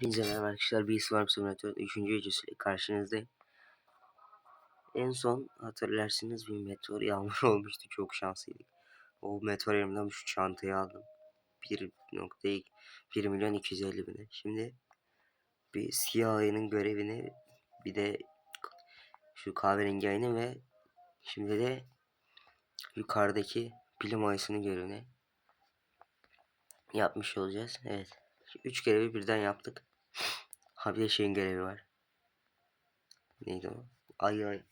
Hepinize merhaba arkadaşlar. Bir Farm Simulator 3. videosuyla karşınızdayım. En son hatırlarsınız bir meteor yağmur olmuştu. Çok şanslıydık. O meteor elimden şu çantayı aldım. 1.1 milyon 250 bine. Şimdi bir siyah ayının görevini bir de şu kahverengi ayının ve şimdi de yukarıdaki bilim ayısının görevini yapmış olacağız. Evet. Üç görevi birden yaptık. Ha bir de şeyin görevi var. Neydi o? Ay ay.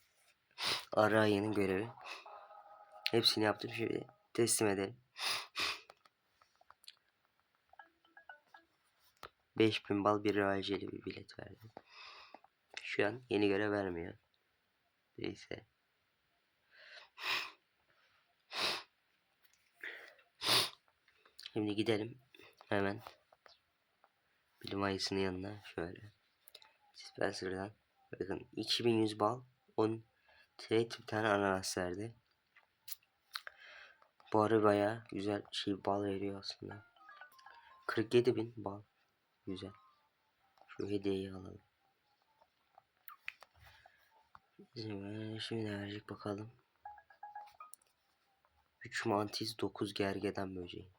Ara ayının görevi. Hepsini yaptım şimdi. Teslim edelim. 5000 bal bir aceli bir bilet verdi. Şu an yeni görev vermiyor. Neyse. Şimdi gidelim. Hemen. Bilim ayısının yanına şöyle. Spencer'dan. Bakın 2100 bal. 10 trade bir tane ananas verdi. Bu arı baya güzel şey bal veriyor aslında. 47 bin bal. Güzel. Şu hediyeyi alalım. Şimdi, ne verecek bakalım. 3 mantis 9 gergeden böceği.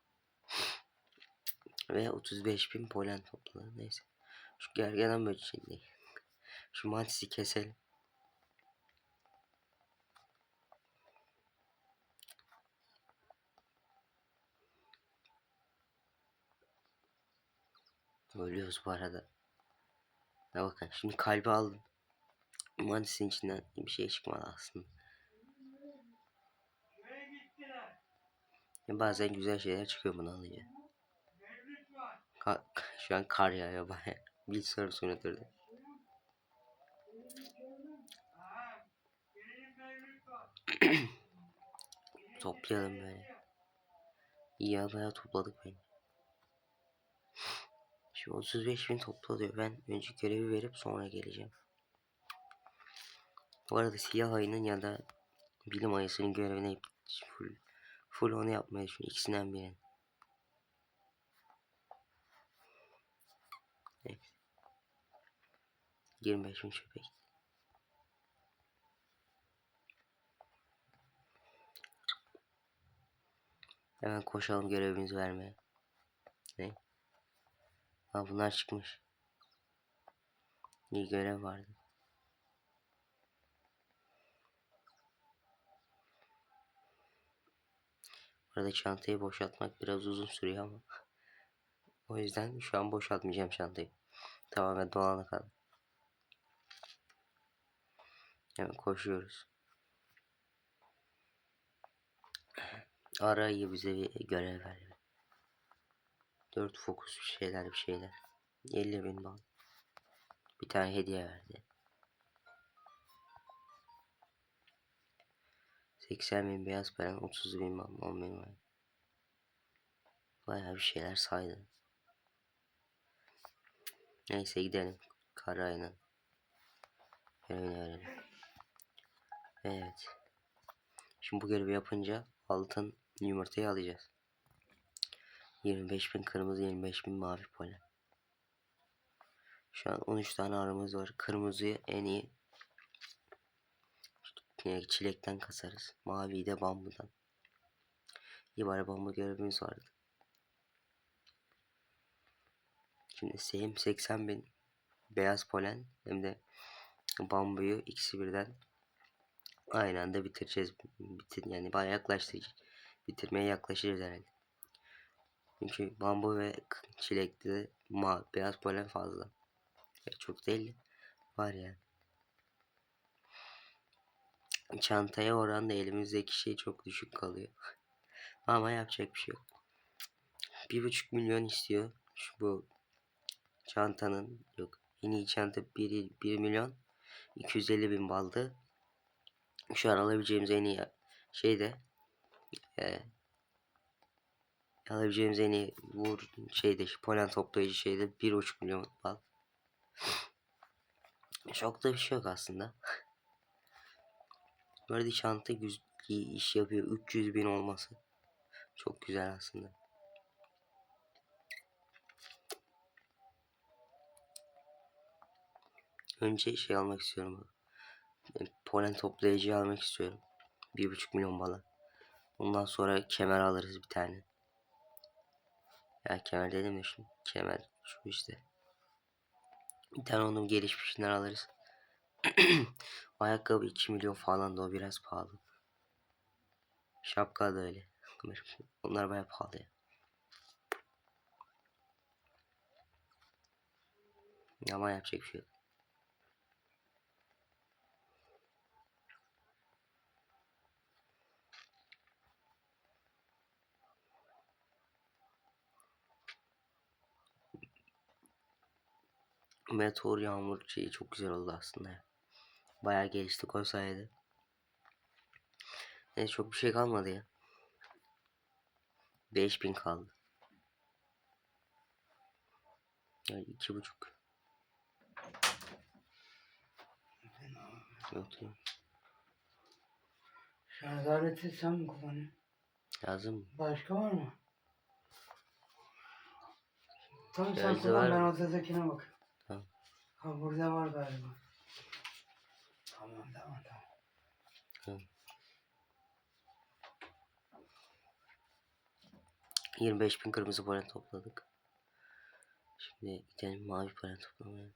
Ve 35 bin polen topladı. Neyse. Şu gergeden böceği değil. Şu mantisi keselim. Ölüyoruz bu arada. Ya bakın şimdi kalbi aldım. Mantisin içinden bir şey çıkmadı aslında. Bazen güzel şeyler çıkıyor bunu alınca. Ka şu an kar yağıyor baya. Bilgisayar sonra durdu. Toplayalım böyle. İyi ya bayağı topladık bence. Şimdi 35 bin toplanıyor. Ben önce görevi verip sonra geleceğim. Bu arada siyah ayının ya da bilim ayısının görevine full, full onu yapmayı düşünüyorum. İkisinden birini. 25 bin çöpe gitti. Hemen koşalım görevimizi vermeye. Ne? Ha bunlar çıkmış. Bir görev vardı. Burada çantayı boşaltmak biraz uzun sürüyor ama. O yüzden şu an boşaltmayacağım çantayı. Tamamen dolana kadar. Hemen koşuyoruz. Arayı bize bir görev ver. 4 fokus bir şeyler bir şeyler. 50 bin bal. Bir tane hediye verdi. 80 bin beyaz paran 30 bin bal 10 bin var. Bayağı bir şeyler saydı. Neyse gidelim. Karayla. Görevini verelim. Evet. Şimdi bu görevi yapınca altın yumurtayı alacağız. 25 bin kırmızı 25 bin mavi polen. Şu an 13 tane arımız var. Kırmızıyı en iyi çilekten kasarız. Maviyi de bambudan. İyi bari bambu görevimiz vardı. Şimdi hem 80 bin beyaz polen hem de bambuyu ikisi birden aynı anda bitireceğiz. Bitir yani bayağı yaklaştıracak. Bitirmeye yaklaşırız herhalde. Çünkü bambu ve çilekte ma beyaz polen fazla. Ya çok değil var ya. Çantaya oranla elimizdeki şey çok düşük kalıyor. Ama yapacak bir şey yok. Bir buçuk milyon istiyor. Şu bu çantanın yok. En iyi çanta 1, 1 milyon 250 bin baldı. Şu an alabileceğimiz en iyi şey de e, alabileceğimiz en iyi vur şeyde polen toplayıcı şeyde 1.5 milyon bal. Çok da bir şey yok aslında. Böyle çanta güzel iş yapıyor. 300 bin olması. Çok güzel aslında. önce şey almak istiyorum. Polen toplayıcı almak istiyorum. Bir buçuk milyon bala. Ondan sonra kemer alırız bir tane. Ya kemer dedim ya şimdi. Kemer şu işte. Bir tane onun gelişmişinden alırız. Ayakkabı 2 milyon falan da o biraz pahalı. Şapka da öyle. Onlar baya pahalı ya. Ama yapacak bir şey yok. Meteor yağmur şeyi çok güzel oldu aslında. ya. Bayağı geliştik o sayede. Ne çok bir şey kalmadı ya. 5000 kaldı. Yani iki buçuk. Ya. Şarj aleti sen mi kullanıyorsun? Lazım? Başka var mı? Tamam sen Şarjı kullan var ben mı? odadakine bak. Tamam. Ha burada var galiba. Tamam tamam tamam. Tamam. 25 bin kırmızı polen topladık. Şimdi gidelim mavi polen toplamaya.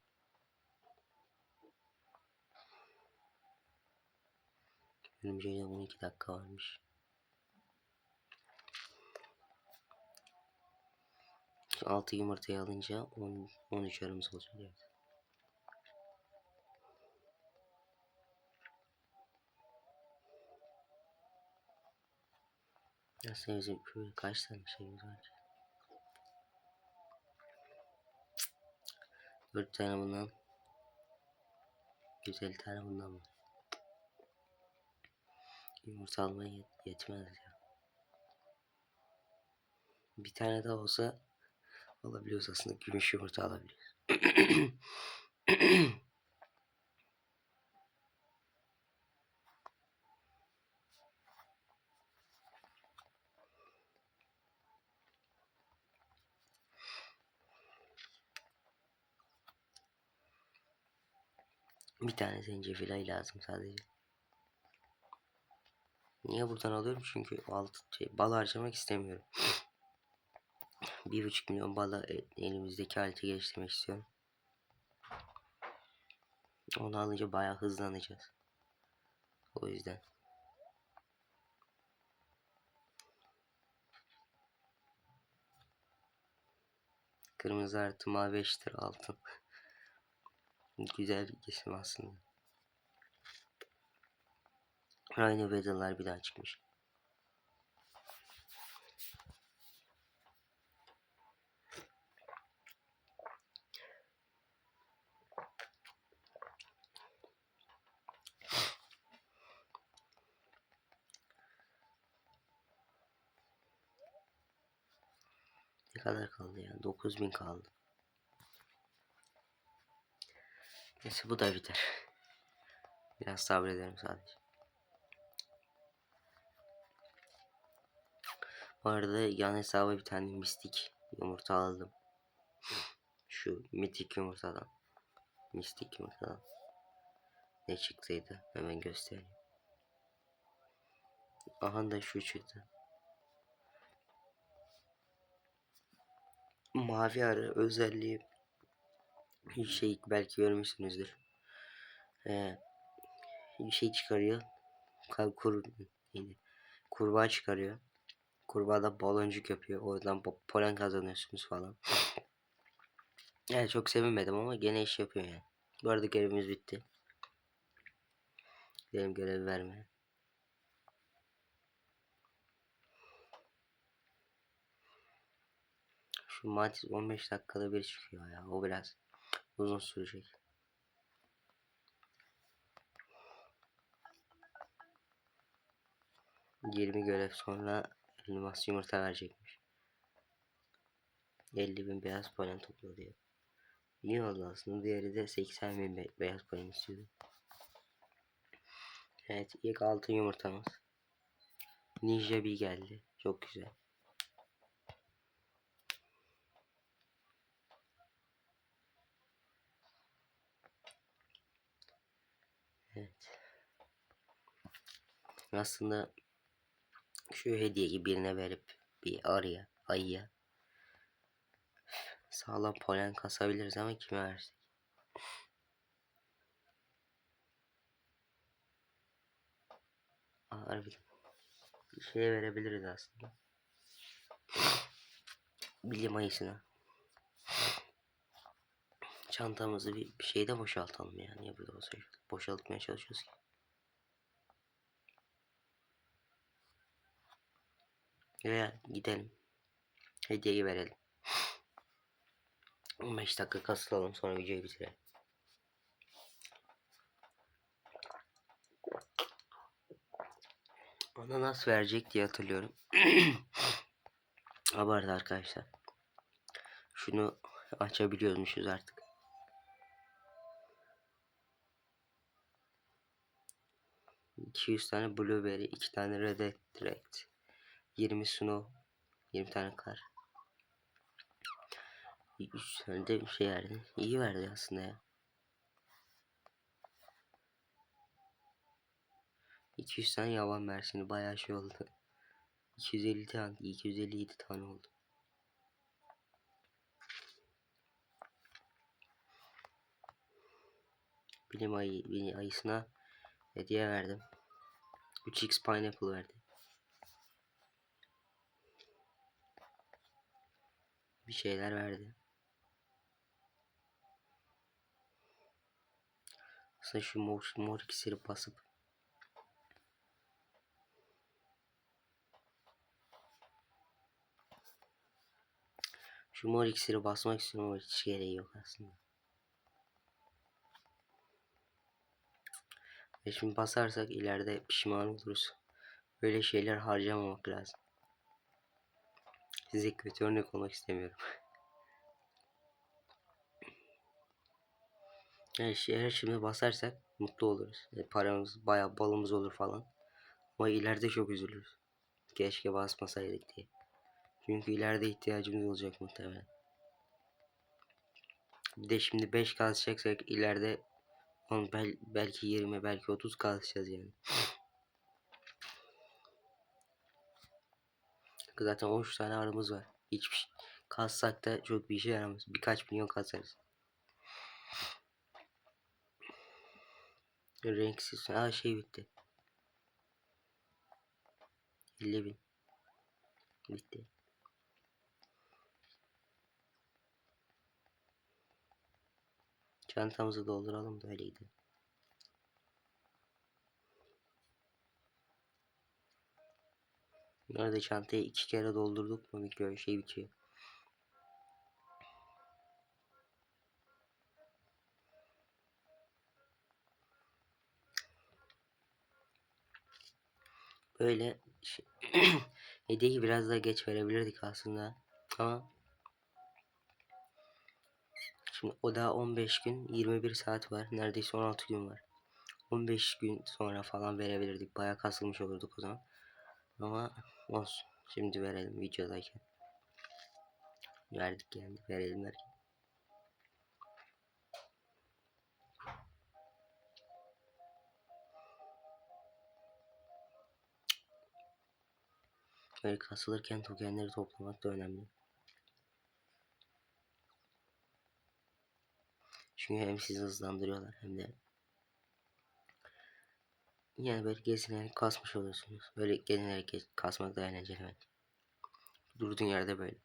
Önümüzde 12 dakika varmış. Şu 6 yumurtayı alınca 10, 13 yarımız olacak. Evet. Aslında bizim şöyle kaç tane şeyimiz var? ki? Dört tane bundan. 150 tane bundan var. Yumurta almaya yet- yetmez ya. Bir tane daha olsa alabiliyoruz aslında. Gümüş yumurta alabiliyoruz. Bir tane zencefil lazım sadece. Niye buradan alıyorum? Çünkü altı şey, bal harcamak istemiyorum. Bir buçuk milyon bala e- elimizdeki aleti geliştirmek istiyorum. Onu alınca bayağı hızlanacağız. O yüzden. Kırmızı artı mavi eşittir altın. Güzel bir isim aslında. Aynı Bedel'lar bir daha çıkmış. Ne kadar kaldı ya? 9000 kaldı. Neyse bu da biter. Biraz sabrederim sadece. Bu arada yan hesaba bir tane mistik yumurta aldım. Şu mitik yumurtadan. Mistik yumurtadan. Ne çıktıydı? Hemen göstereyim. Aha da şu çıktı. Mavi arı özelliği şey belki görmüşsünüzdür. Ee, şey çıkarıyor. Ka- Kur, neydi? Kurbağa çıkarıyor. Kurbağa da baloncuk yapıyor. Oradan po- polen kazanıyorsunuz falan. Yani çok sevinmedim ama gene iş yapıyor yani. Bu arada görevimiz bitti. Gidelim görev vermeye. Şu Matiz 15 dakikada bir çıkıyor ya. O biraz uzun sürecek. Yirmi görev sonra elmas yumurta verecekmiş. 50 bin beyaz polen topladı diyor. İyi oldu aslında. Diğeri de 80 bin be- beyaz polen istiyordu. Evet ilk altın yumurtamız. Ninja bir geldi. Çok güzel. Evet. Aslında şu hediyeyi birine verip bir arıya, ayıya sağlam polen kasabiliriz ama kime versek? Harbiden. Bir şeye verebiliriz aslında. Bilim ayısına. Çantamızı bir, bir şeyde boşaltalım yani. Niye burada boşalt boşaltmaya çalışıyoruz ki? Veya gidelim. Hediyeyi verelim. 15 dakika kasılalım sonra videoyu bitirelim. Ananas verecek diye hatırlıyorum. Abartı arkadaşlar. Şunu açabiliyormuşuz artık. ...200 tane blueberry, 2 tane red direct, 20 snow, 20 tane kar. 3 tane bir şey verdi. İyi verdi aslında ya. 200 tane yaban mersini bayağı şey oldu. 250 tane, 257 tane oldu. Bilim ayı, bilim ayısına hediye verdim. 3x pineapple verdi. Bir şeyler verdi. Aslında şu mor, mor iksiri basıp Şu mor iksiri basmak istiyorum hiç gereği yok aslında. Ve şimdi basarsak ileride pişman oluruz. Böyle şeyler harcamamak lazım. Size kötü örnek olmak istemiyorum. yani eğer şimdi basarsak mutlu oluruz. E, paramız bayağı balımız olur falan. Ama ileride çok üzülürüz. Keşke basmasaydık diye. Çünkü ileride ihtiyacımız olacak muhtemelen. Bir de şimdi 5 kazacaksak ileride 10 bel belki 20 belki 30 kazacağız yani. Zaten 13 tane arımız var. Hiçbir şey kazsak da çok bir işe yaramaz. Birkaç milyon kazarız. Renksiz. Aa şey bitti. 50 bin. Bitti. Çantamızı dolduralım da öyle gidelim. Nerede çantayı iki kere doldurduk mu? Bir şey bitiyor. Böyle şey, hediyeyi biraz daha geç verebilirdik aslında ama şimdi o daha 15 gün 21 saat var. Neredeyse 16 gün var. 15 gün sonra falan verebilirdik. Bayağı kasılmış olurduk o zaman ama olsun. Şimdi verelim videodayken. Verdik yani. Verelim verelim. Böyle kasılırken tokenleri toplamak da önemli. Çünkü hem sizi hızlandırıyorlar hem de yani böyle gezinerek kasmış oluyorsunuz. Böyle gezinerek kasmak da eğlenceli bence. Durduğun yerde böyle.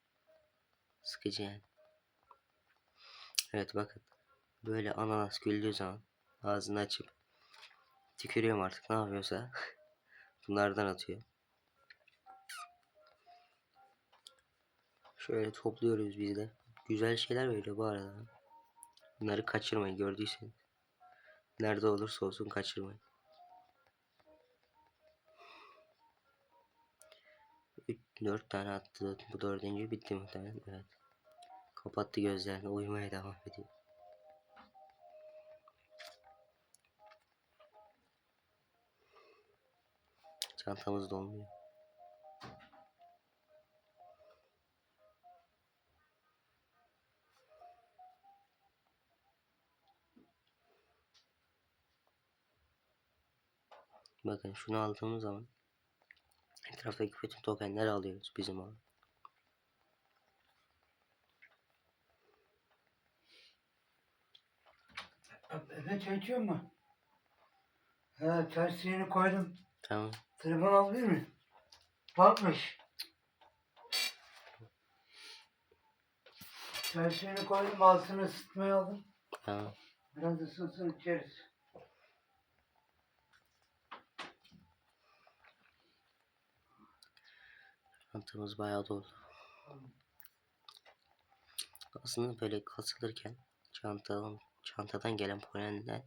Sıkıcı yani. Evet bakın. Böyle ananas güldüğü zaman ağzını açıp tükürüyorum artık ne yapıyorsa bunlardan atıyor. Şöyle topluyoruz biz de. Güzel şeyler veriyor bu arada. Bunları kaçırmayın gördüyseniz. Nerede olursa olsun kaçırmayın. 4 tane attı. Bu dördüncü bitti muhtemelen. Evet. Kapattı gözlerini. Uyumaya devam ediyor. Çantamız dolmuyor. Bakın şunu aldığımız zaman etraftaki bütün tokenleri alıyoruz bizim alan. Efe çay içiyor mu? He suyunu koydum. Tamam. Telefon alabilir mi? Bakmış. Suyunu koydum altını ısıtmaya aldım. Tamam. Biraz ısınsın içeriz. Çantamız bayağı doldu. Aslında böyle kasılırken çantadan, çantadan gelen polenler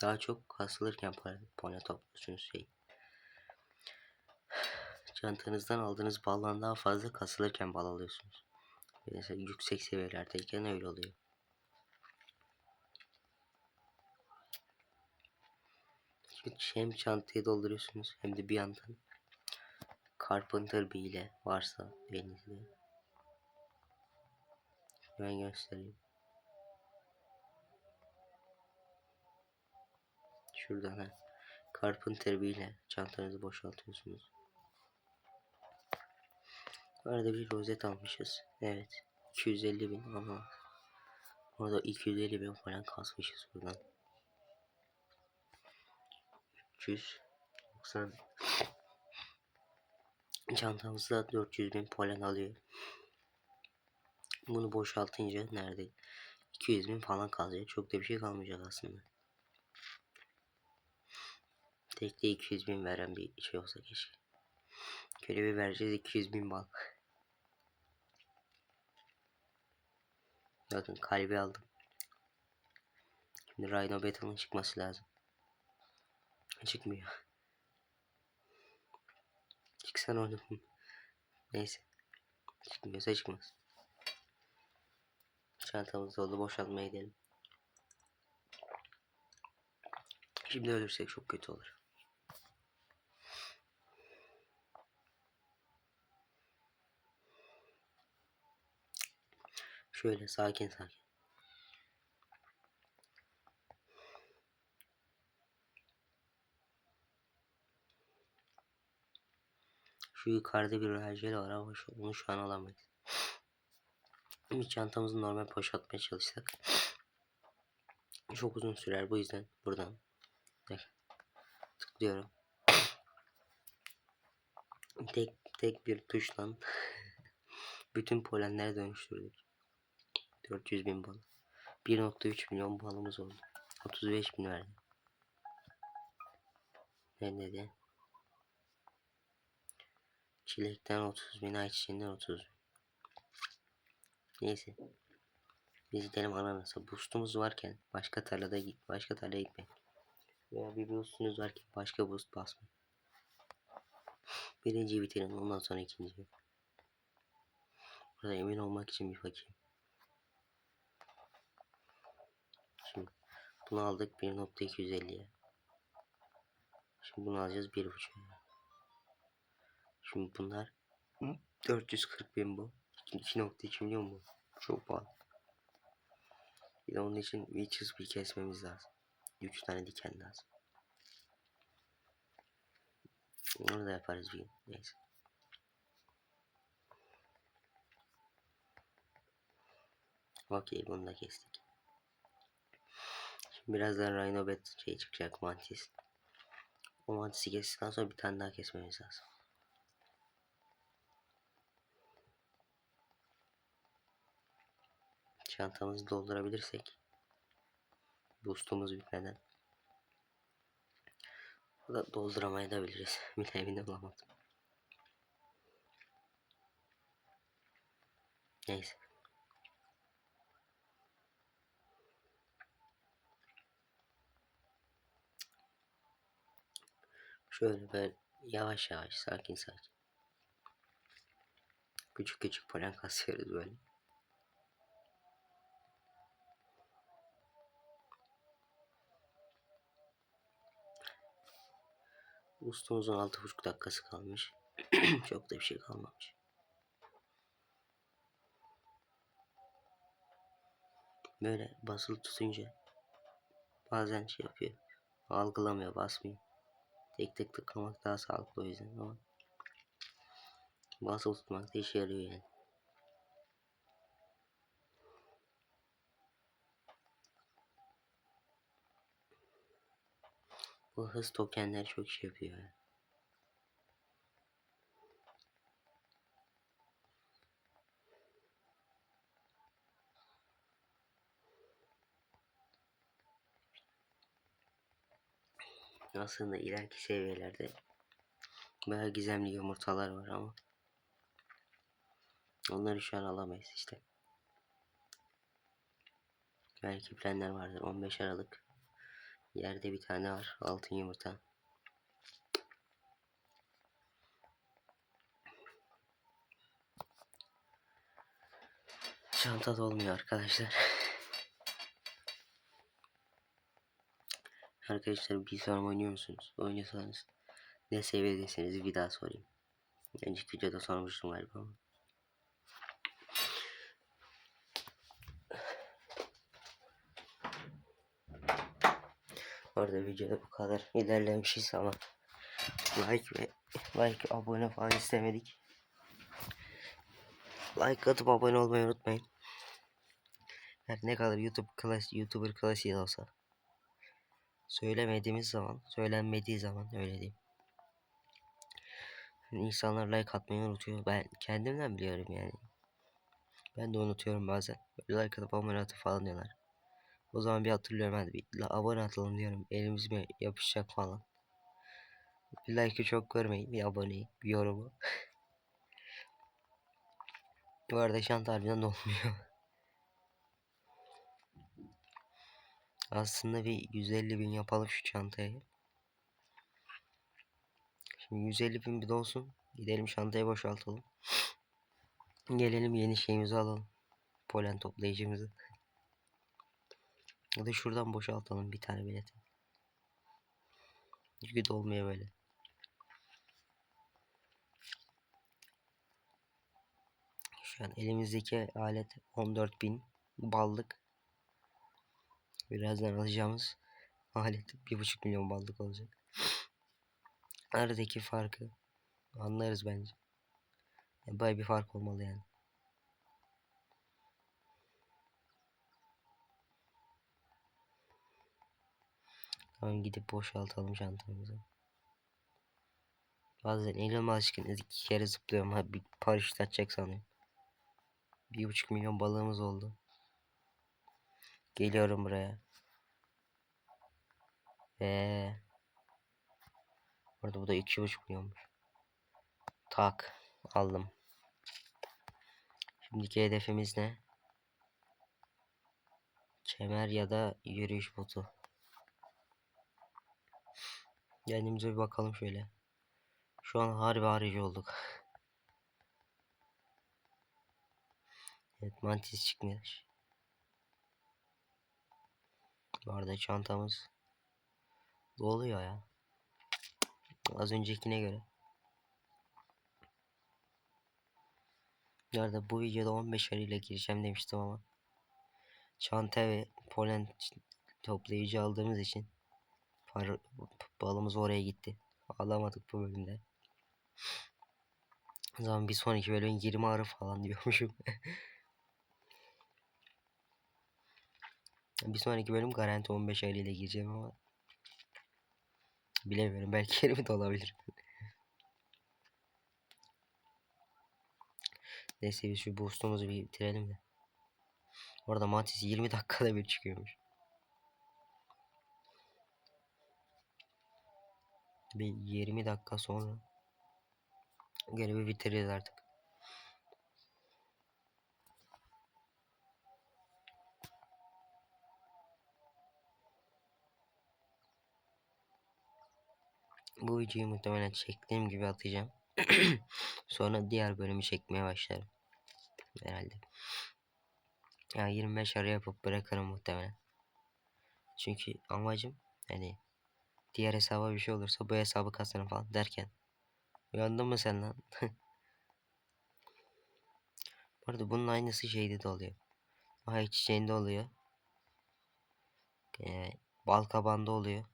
daha çok kasılırken polen, polen topluyorsunuz şey. Çantanızdan aldığınız baldan daha fazla kasılırken bal alıyorsunuz. Mesela yüksek seviyelerdeyken öyle oluyor. Hem çantayı dolduruyorsunuz hem de bir yandan Carpenter Bee ile varsa elinizde. Ben göstereyim. Şuradan ha. Carpenter ile çantanızı boşaltıyorsunuz. Arada bir rozet almışız. Evet. 250 bin ama orada 250 bin falan kasmışız buradan. 390 Çantamızda 400 bin polen alıyor. Bunu boşaltınca nerede? 200 bin falan kalacak. Çok da bir şey kalmayacak aslında. Tekte 200 bin veren bir şey olsa keşke. Görevi vereceğiz 200 bin bal. Bakın kalbi aldım. Şimdi Rhino Battle'ın çıkması lazım. Çıkmıyor. Çıksan oğlum. Neyse. Çıkmıyorsa çıkmaz. Çantamız doldu boşaltmaya gidelim. Şimdi ölürsek çok kötü olur. Şöyle sakin sakin. Şu yukarıda bir rajeli var ama şu, onu şu an alamayız. Bir çantamızı normal boşaltmaya çalışsak. Çok uzun sürer bu yüzden buradan tıklıyorum. Tek tek bir tuşla bütün polenleri dönüştürdük. 400 bin bal. 1.3 milyon balımız oldu. 35 bin verdi. Ne dedi? Çilekten 30 bin, ayçiçeğinden 30 bin. Neyse. Biz gidelim ananasa. Boost'umuz varken başka tarlada git, başka tarlaya gitmeyin. Veya bir boost'unuz varken başka boost basmayın. Birinciyi bitirin ondan sonra ikinciyi. Burada emin olmak için bir bakayım. Şimdi bunu aldık 1.250'ye. Şimdi bunu alacağız 1.5'a. Şimdi bunlar 440 bin bu. 2.2 milyon bu. Çok pahalı. Bir de onun için Witches bir kesmemiz lazım. 3 tane diken lazım. Onu da yaparız bir gün. Neyse. Okey bunu da kestik. Şimdi birazdan Rhino Bet şey çıkacak mantis. O mantisi kestikten sonra bir tane daha kesmemiz lazım. Çantamızı doldurabilirsek boostumuz bitmeden o da dolduramayabiliriz. Bile emin olamadım. Neyse. Şöyle ben yavaş yavaş sakin sakin. Küçük küçük polen kasıyoruz böyle. Altı buçuk dakikası kalmış. Çok da bir şey kalmamış. Böyle basılı tutunca bazen şey yapıyor. Algılamıyor basmıyor. Tek tek tıklamak daha sağlıklı o yüzden ama basılı tutmak da işe yarıyor yani. Bu hız tokenler çok şey yapıyor. ya. Aslında ileriki seviyelerde bayağı gizemli yumurtalar var ama onları şu an alamayız işte. Belki planlar vardır. 15 Aralık yerde bir tane var altın yumurta. Çanta dolmuyor arkadaşlar. Arkadaşlar bir sorun oynuyor musunuz? Oynuyorsanız ne seviyedesiniz bir daha sorayım. Önceki videoda sormuştum galiba ama. Orada videoda bu kadar ilerlemişiz ama like ve like abone falan istemedik. Like atıp abone olmayı unutmayın. Her ne kadar YouTube klas YouTuber klasiği olsa söylemediğimiz zaman, söylenmediği zaman öyle diyeyim. İnsanlar like atmayı unutuyor. Ben kendimden biliyorum yani. Ben de unutuyorum bazen. Böyle like atıp abone atıp falan diyorlar. O zaman bir hatırlıyorum hadi bir abone atalım diyorum. Elimiz mi yapışacak falan. Bir like'ı çok görmeyin. Bir aboneyi, bir yorumu. Bu arada şant harbiden olmuyor. Aslında bir 150 bin yapalım şu çantayı. Şimdi 150 bin bir de olsun. Gidelim çantayı boşaltalım. Gelelim yeni şeyimizi alalım. Polen toplayıcımızı. Ya da şuradan boşaltalım bir tane bileti. Çünkü dolmuyor böyle. Şu an elimizdeki alet 14.000 ballık. Birazdan alacağımız alet 1.5 milyon ballık olacak. Aradaki farkı anlarız bence. Yani bayağı bir fark olmalı yani. Tamam gidip boşaltalım çantamızı. Bazen elim alışkın iki kere zıplıyorum. Ha bir paraşüt atacak sanıyorum. Bir buçuk milyon balığımız oldu. Geliyorum buraya. Ve Orada bu da iki buçuk milyonmuş. Tak aldım. Şimdiki hedefimiz ne? Kemer ya da yürüyüş botu. Kendimize bir bakalım şöyle. Şu an harbi harici olduk. Evet mantis çıkmış. Bu arada çantamız doluyor ya. Az öncekine göre. Arada bu videoda 15 ile gireceğim demiştim ama çanta ve polen toplayıcı aldığımız için para, balımız oraya gitti. Alamadık bu bölümde. O zaman bir sonraki bölüm 20 arı falan diyormuşum. bir sonraki bölüm garanti 15 ay ile gireceğim ama bilemiyorum belki 20 de olabilir. Neyse biz şu boostumuzu bir bitirelim de. Orada Mantis 20 dakikada bir çıkıyormuş. Bir 20 dakika sonra görevi bitiririz artık. Bu videoyu muhtemelen çektiğim gibi atacağım. Sonra diğer bölümü çekmeye başlarım. Herhalde. Ya 25 ara yapıp bırakırım muhtemelen. Çünkü amacım hani diğer hesaba bir şey olursa bu hesabı kazanırım falan derken. Uyandın mı sen lan? Bu arada bunun aynısı şeyde de oluyor. Ay çiçeğinde oluyor. Ee, bal kabağında oluyor.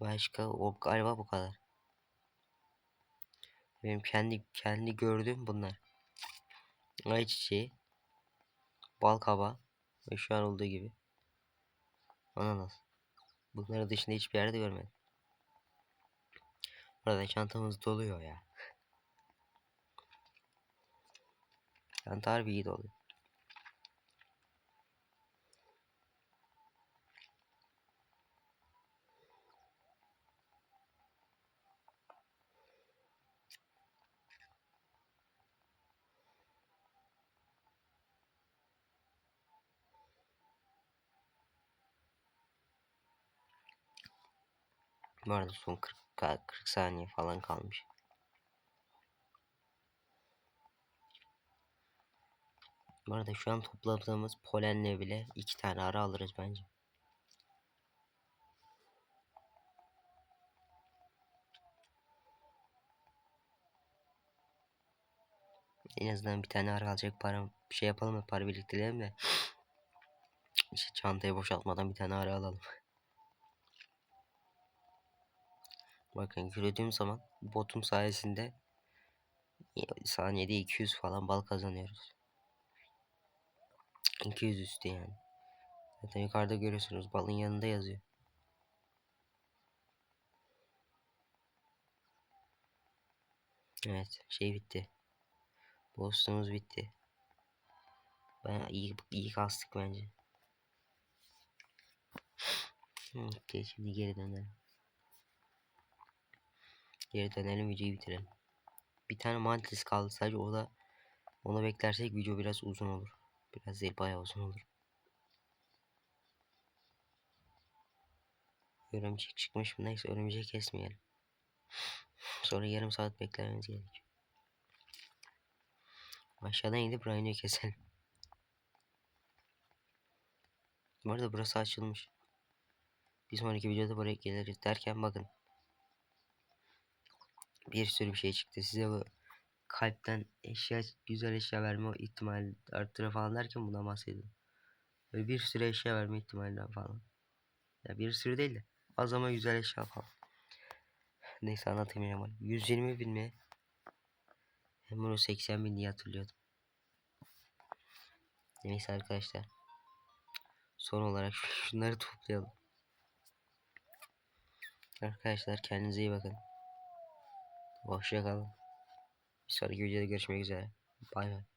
Başka o galiba bu kadar. Benim kendi kendi gördüğüm bunlar. Ayçiçeği, bal kaba ve şu an olduğu gibi ananas. Bunları dışında hiçbir yerde görmedim. Burada çantamız doluyor ya. Çanta harbi iyi doluyor. Bu arada son 40, ka- 40 saniye falan kalmış. Bu arada şu an topladığımız polenle bile iki tane arı alırız bence. En azından bir tane arı alacak param bir şey yapalım mı para biriktirelim de işte çantayı boşaltmadan bir tane arı alalım. Bakın yürüdüğüm zaman botum sayesinde saniyede 200 falan bal kazanıyoruz. 200 üstü yani. Zaten yukarıda görüyorsunuz balın yanında yazıyor. Evet şey bitti. Boss'umuz bitti. Baya iyi, iyi kastık bence. Okey şimdi geri dönelim. Geri dönelim videoyu bitirelim. Bir tane mantis kaldı sadece o da onu beklersek video biraz uzun olur. Biraz değil bayağı uzun olur. Örümcek çıkmış mı? Neyse örümceği kesmeyelim. Sonra yarım saat beklememiz gerekiyor. Aşağıdan gidip Rhino'yu keselim. Bu arada burası açılmış. Bir sonraki videoda buraya geliriz derken bakın. Bir sürü bir şey çıktı. Size bu kalpten eşya, güzel eşya verme ihtimali arttırır falan derken buna bahsediyorum. Böyle bir sürü eşya verme ihtimalinden falan. Ya bir sürü değil de az ama güzel eşya falan. Neyse anlatayım ama 120 bin mi? Ben bunu 80 bin diye hatırlıyordum. Neyse arkadaşlar. Son olarak şunları toplayalım. Arkadaşlar kendinize iyi bakın. बहुत शुक्रिया सर की जगह कश्मीर से bye bye